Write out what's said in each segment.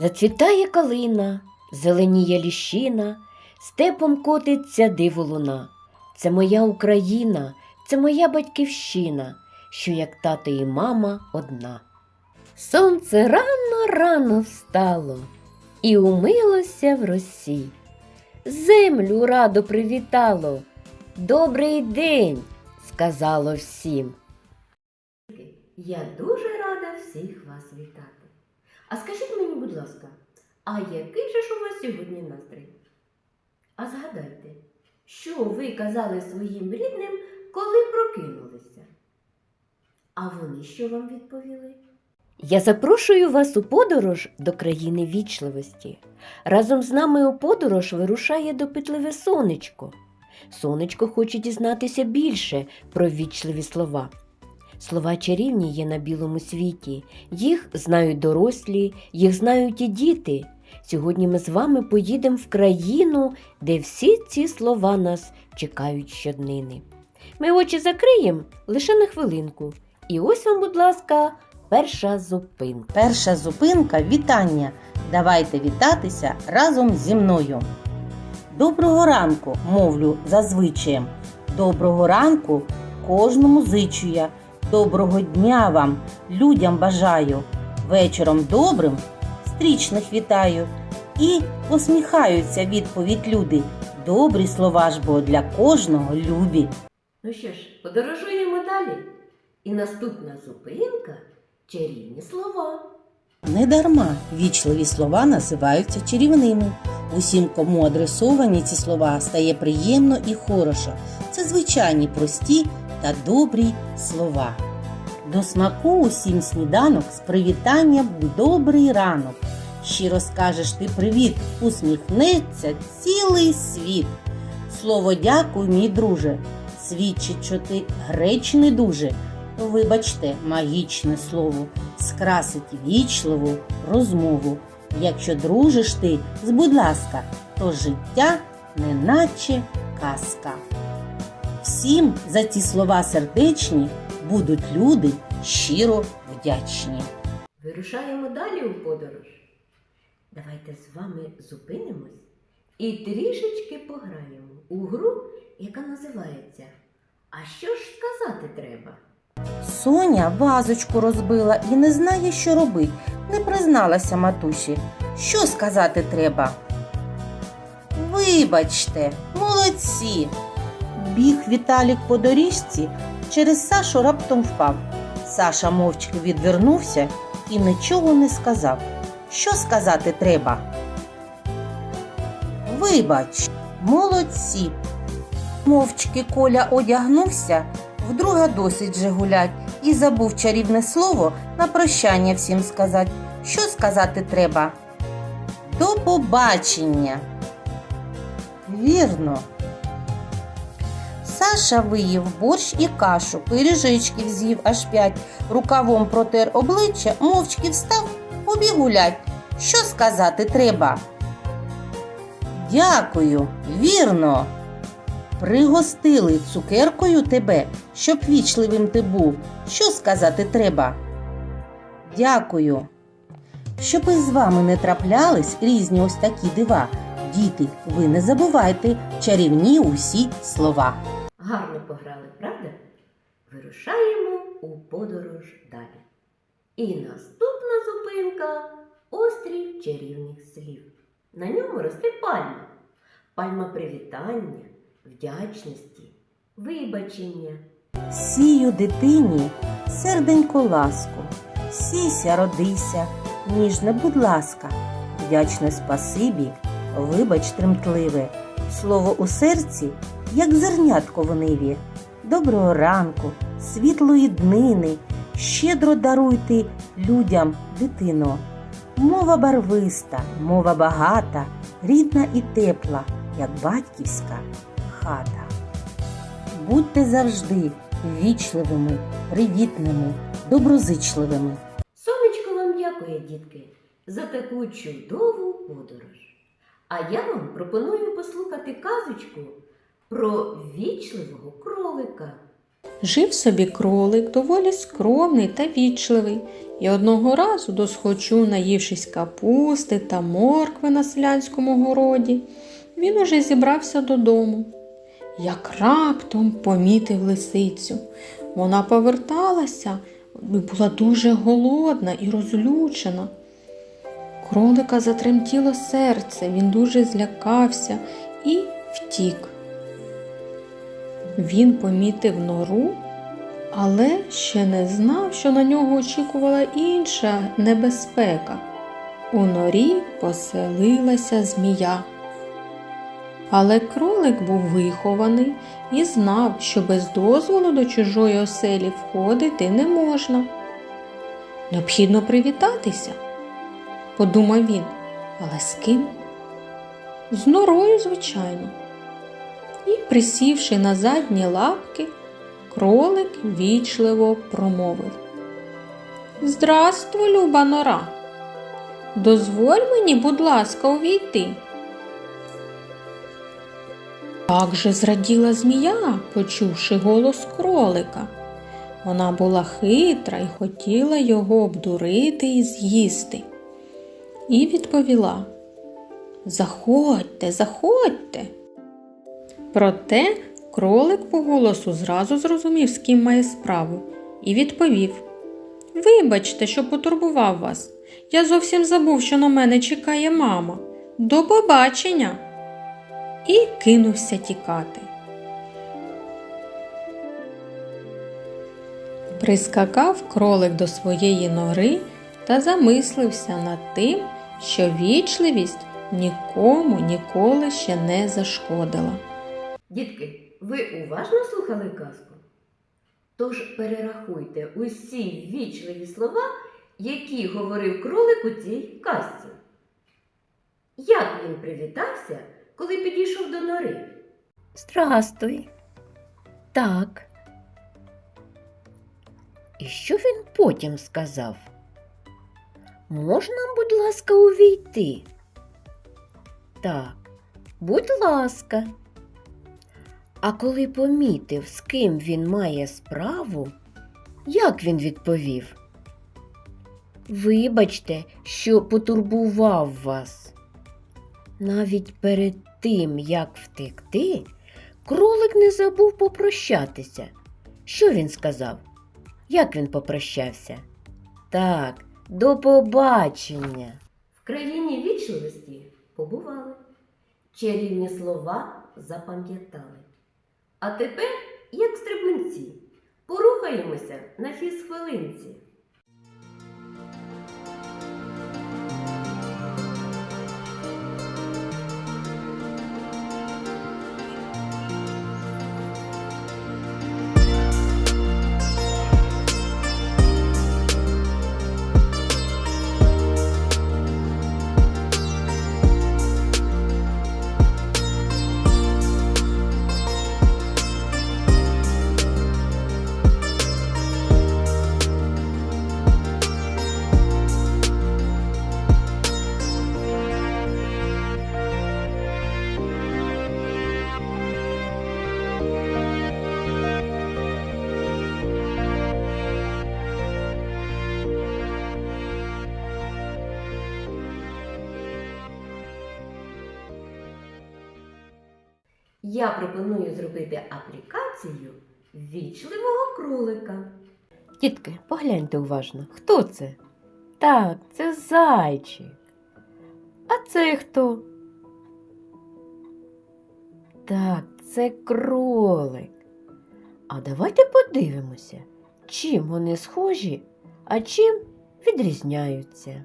Зацвітає калина, зеленіє ліщина, степом котиться диво луна. Це моя Україна, це моя батьківщина, що як тато і мама одна. Сонце рано рано встало і умилося в росі. Землю радо привітало. Добрий день, сказало всім. Я дуже рада всіх вас вітати. А скажіть мені, будь ласка, а який же ж у вас сьогодні настрій? А згадайте, що ви казали своїм рідним, коли прокинулися? А вони що вам відповіли? Я запрошую вас у подорож до країни вічливості. Разом з нами у подорож вирушає допитливе сонечко. Сонечко хоче дізнатися більше про вічливі слова. Слова чарівні є на білому світі. Їх знають дорослі, їх знають і діти. Сьогодні ми з вами поїдемо в країну, де всі ці слова нас чекають щоднини. Ми очі закриємо лише на хвилинку. І ось вам, будь ласка, перша зупинка. Перша зупинка вітання. Давайте вітатися разом зі мною. Доброго ранку, мовлю зазвичаєм. Доброго ранку кожному зичу я. Доброго дня вам, людям бажаю. Вечором добрим стрічних вітаю. І посміхаються відповідь люди. Добрі слова ж бо для кожного любі. Ну що ж, подорожуємо далі. І наступна зупинка чарівні слова. Недарма вічливі слова називаються чарівними. Усім, кому адресовані ці слова, стає приємно і хорошо. Це звичайні прості та добрі слова. До смаку усім сніданок з привітання будь добрий ранок. Щиро скажеш ти привіт, усміхнеться цілий світ. Слово дякую, мій друже, свідчить, що ти гречний дуже. Вибачте, магічне слово скрасить вічливу розмову. Якщо дружиш ти будь ласка, то життя неначе казка. Всім за ці слова сердечні будуть люди щиро вдячні. Вирушаємо далі у подорож. Давайте з вами зупинимось і трішечки пограємо у гру, яка називається А що ж сказати треба? Соня вазочку розбила і не знає, що робить. Не призналася матусі. Що сказати треба? Вибачте, молодці. Біг Віталік по доріжці, через Сашу раптом впав. Саша мовчки відвернувся і нічого не сказав. Що сказати треба? Вибач, молодці. Мовчки Коля одягнувся, вдруге досить же гулять, і забув чарівне слово на прощання всім сказати. Що сказати треба? До побачення. Вірно. Саша виїв борщ і кашу, пиріжечків з'їв аж п'ять, рукавом протер обличчя, мовчки встав, побіг гулять. Що сказати треба? Дякую, вірно. Пригостили цукеркою тебе, щоб вічливим ти був. Що сказати треба? Дякую. Щоб із вами не траплялись різні ось такі дива. Діти, ви не забувайте чарівні усі слова. Гарно пограли, правда? Вирушаємо у подорож далі. І наступна зупинка острів чарівних слів. На ньому росте пальма. Пальма привітання, вдячності, вибачення. Сію дитині серденько ласку, сіся, родися, ніжне, будь ласка, вдячне спасибі, вибач тремтливе, слово у серці, як зернятко в ниві. Доброго ранку, світлої днини, щедро даруйте людям, дитино. Мова барвиста, мова багата, рідна і тепла, як батьківська хата. Будьте завжди вічливими, привітними, доброзичливими. Сонечко вам дякує, дітки, за таку чудову подорож. А я вам пропоную послухати казочку про вічливого кролика. Жив собі кролик, доволі скромний та вічливий, і одного разу досхочу, наївшись капусти та моркви на селянському городі, він уже зібрався додому. Як раптом помітив лисицю. Вона поверталася і була дуже голодна і розлючена. Кролика затремтіло серце, він дуже злякався і втік. Він помітив нору, але ще не знав, що на нього очікувала інша небезпека. У норі поселилася змія. Але кролик був вихований і знав, що без дозволу до чужої оселі входити не можна. Необхідно привітатися, подумав він, але з ким? З норою, звичайно. І, присівши на задні лапки, кролик вічливо промовив. Здравствуй, люба нора. Дозволь мені, будь ласка, увійти. Як же зраділа змія, почувши голос кролика. Вона була хитра і хотіла його обдурити і з'їсти. І відповіла Заходьте, заходьте. Проте кролик по голосу зразу зрозумів, з ким має справу, і відповів Вибачте, що потурбував вас. Я зовсім забув, що на мене чекає мама. До побачення. І кинувся тікати. Прискакав кролик до своєї нори та замислився над тим, що вічливість нікому ніколи ще не зашкодила. Дітки, ви уважно слухали казку? Тож перерахуйте усі ввічливі слова, які говорив кролик у цій казці. Як він привітався, коли підійшов до нори? Здрастуй. Так. І що він потім сказав? Можна, будь ласка, увійти? Так, будь ласка. А коли помітив, з ким він має справу, як він відповів? Вибачте, що потурбував вас. Навіть перед тим, як втекти, кролик не забув попрощатися. Що він сказав? Як він попрощався? Так, до побачення. В країні вічливості побували. Чарівні слова запам'ятали. А тепер, як стрибунці, порухаємося на фізхвилинці. Я пропоную зробити аплікацію ввічливого кролика. Дітки, погляньте уважно, хто це? Так, це зайчик. А це хто? Так, це кролик. А давайте подивимося, чим вони схожі, а чим відрізняються.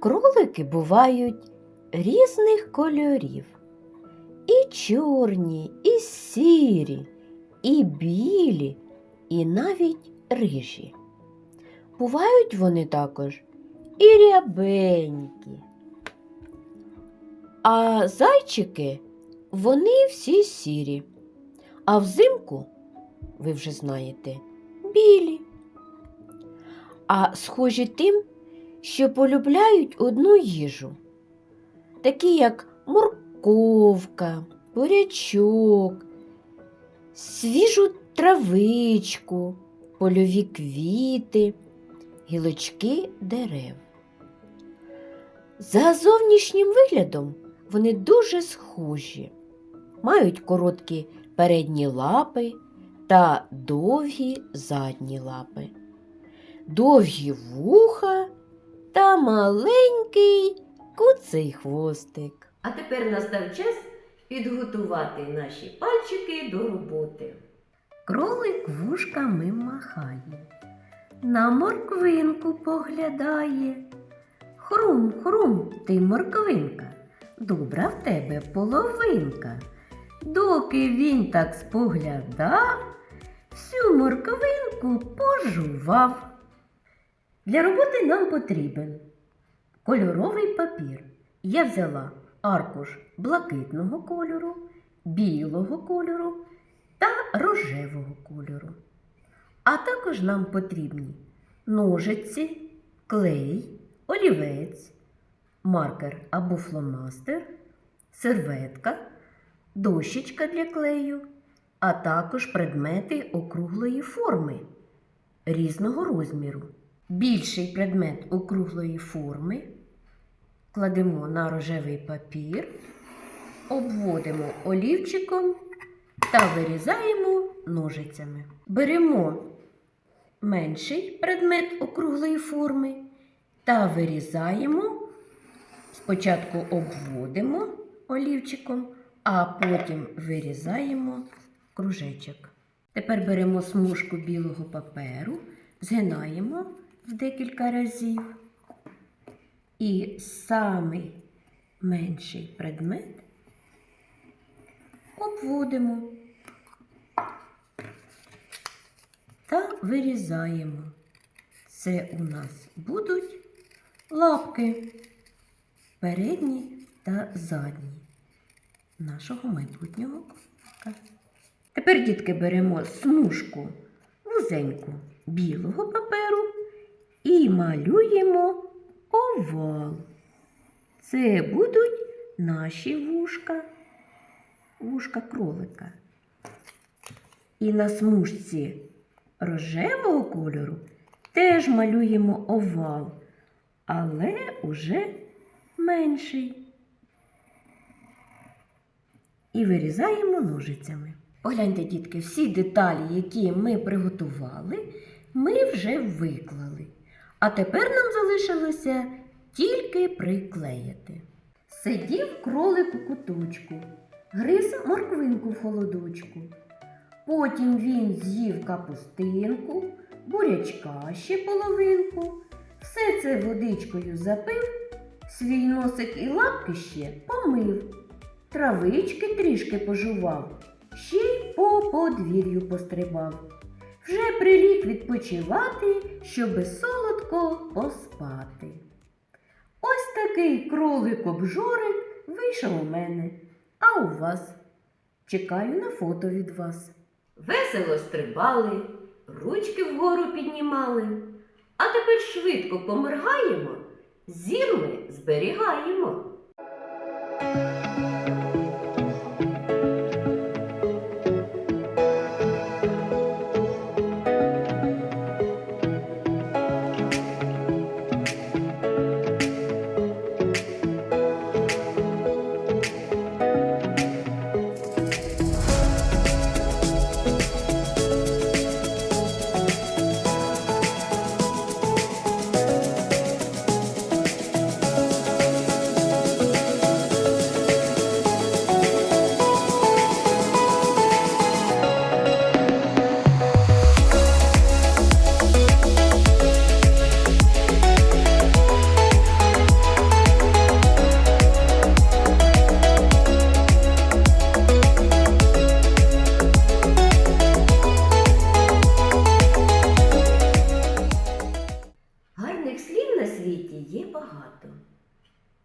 Кролики бувають різних кольорів. Чорні, і сірі, і білі, і навіть рижі. Бувають вони також і рябенькі. А зайчики вони всі сірі, а взимку, ви вже знаєте, білі. А схожі тим, що полюбляють одну їжу, такі як морковка, бурячок, свіжу травичку, польові квіти, гілочки дерев. За зовнішнім виглядом вони дуже схожі, мають короткі передні лапи та довгі задні лапи, довгі вуха та маленький куций хвостик. А тепер настав час підготувати наші пальчики до роботи. Кролик вушками махає, на морквинку поглядає. Хрум, хрум, ти морквинка, добра в тебе половинка. Доки він так споглядав, всю морквинку пожував. Для роботи нам потрібен кольоровий папір. Я взяла аркуш блакитного кольору, білого кольору та рожевого кольору. А також нам потрібні ножиці, клей, олівець, маркер або фломастер, серветка, дощечка для клею, а також предмети округлої форми різного розміру. Більший предмет округлої форми кладемо на рожевий папір, обводимо олівчиком та вирізаємо ножицями. Беремо менший предмет округлої форми та вирізаємо. Спочатку обводимо олівчиком, а потім вирізаємо кружечок. Тепер беремо смужку білого паперу, згинаємо в декілька разів. І самий менший предмет обводимо та вирізаємо. Це у нас будуть лапки передні та задні нашого майбутнього кролика. Тепер, дітки, беремо смужку вузеньку білого паперу і малюємо овал. Це будуть наші вушка, вушка кролика. І на смужці рожевого кольору теж малюємо овал, але уже менший. І вирізаємо ножицями. Погляньте, дітки, всі деталі, які ми приготували, ми вже виклали. А тепер нам залишилося тільки приклеїти. Сидів кролик у куточку, гриз морквинку в холодочку. Потім він з'їв капустинку, бурячка ще половинку, все це водичкою запив, свій носик і лапки ще помив, травички трішки пожував, ще й по подвір'ю пострибав. Вже приліг відпочивати, щоби солодко поспати. Ось такий кролик-обжорик вийшов у мене, а у вас. Чекаю на фото від вас. Весело стрибали, ручки вгору піднімали, а тепер швидко поморгаємо, зір ми зберігаємо.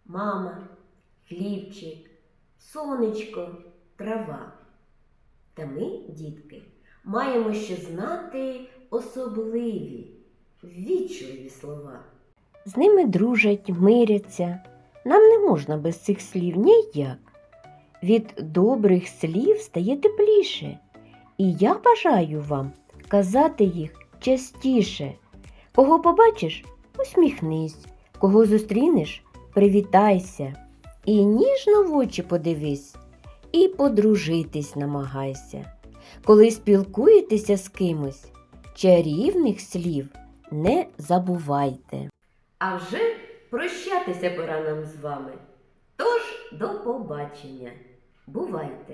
Мама, хлібчик, сонечко, трава. Та ми, дітки, маємо ще знати особливі, ввічливі слова. З ними дружать, миряться. Нам не можна без цих слів ніяк. Від добрих слів стає тепліше, І я бажаю вам казати їх частіше. Кого побачиш, усміхнись, кого зустрінеш, привітайся. І ніжно в очі подивись, і подружитись намагайся. Коли спілкуєтеся з кимось, чарівних слів не забувайте. А вже прощатися пора нам з вами. Тож до побачення. Бувайте!